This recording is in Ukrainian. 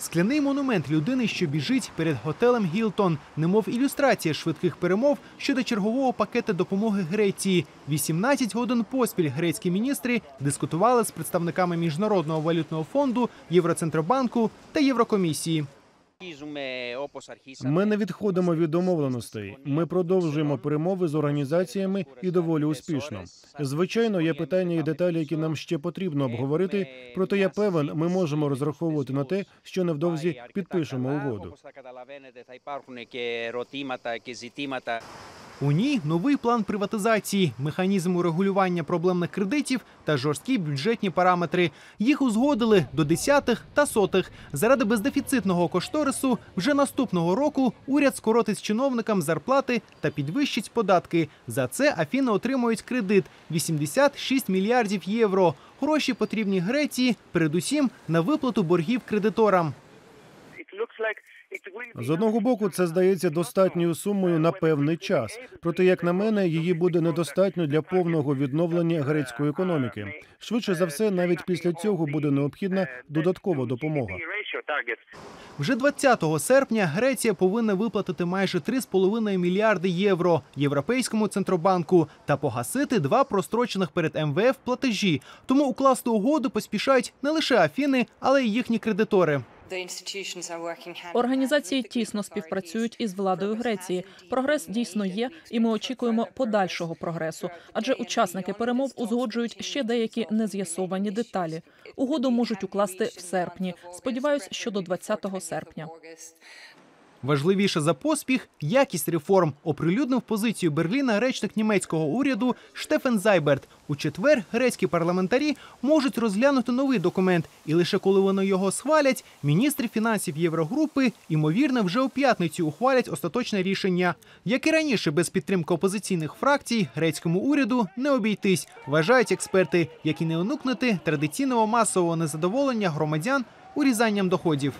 Скляний монумент людини, що біжить перед готелем Гілтон, немов ілюстрація швидких перемов щодо чергового пакету допомоги Греції. 18 годин поспіль грецькі міністри дискутували з представниками Міжнародного валютного фонду, Євроцентробанку та Єврокомісії. Ми не відходимо від домовленостей. Ми продовжуємо перемови з організаціями і доволі успішно. Звичайно, є питання і деталі, які нам ще потрібно обговорити. Проте я певен, ми можемо розраховувати на те, що невдовзі підпишемо угоду. У ній новий план приватизації, механізм урегулювання проблемних кредитів та жорсткі бюджетні параметри. Їх узгодили до десятих та сотих. Заради бездефіцитного кошторису вже наступного року уряд скоротить чиновникам зарплати та підвищить податки. За це Афіни отримують кредит 86 мільярдів євро. Гроші потрібні Греції, передусім на виплату боргів кредиторам. З одного боку, це здається достатньою сумою на певний час. Проте, як на мене, її буде недостатньо для повного відновлення грецької економіки. Швидше за все, навіть після цього буде необхідна додаткова допомога. Вже 20 серпня Греція повинна виплатити майже 3,5 мільярди євро Європейському центробанку та погасити два прострочених перед МВФ платежі. Тому укласти угоду поспішають не лише Афіни, але й їхні кредитори. Організації тісно співпрацюють із владою Греції. Прогрес дійсно є, і ми очікуємо подальшого прогресу. Адже учасники перемов узгоджують ще деякі нез'ясовані деталі. Угоду можуть укласти в серпні. Сподіваюсь, що до 20 серпня. Важливіше за поспіх якість реформ оприлюднив позицію Берліна речник німецького уряду Штефен Зайберт. У четвер грецькі парламентарі можуть розглянути новий документ, і лише коли вони його схвалять, міністри фінансів Єврогрупи ймовірно вже у п'ятницю ухвалять остаточне рішення. Як і раніше, без підтримки опозиційних фракцій грецькому уряду не обійтись, вважають експерти, як і не уникнути традиційного масового незадоволення громадян урізанням доходів.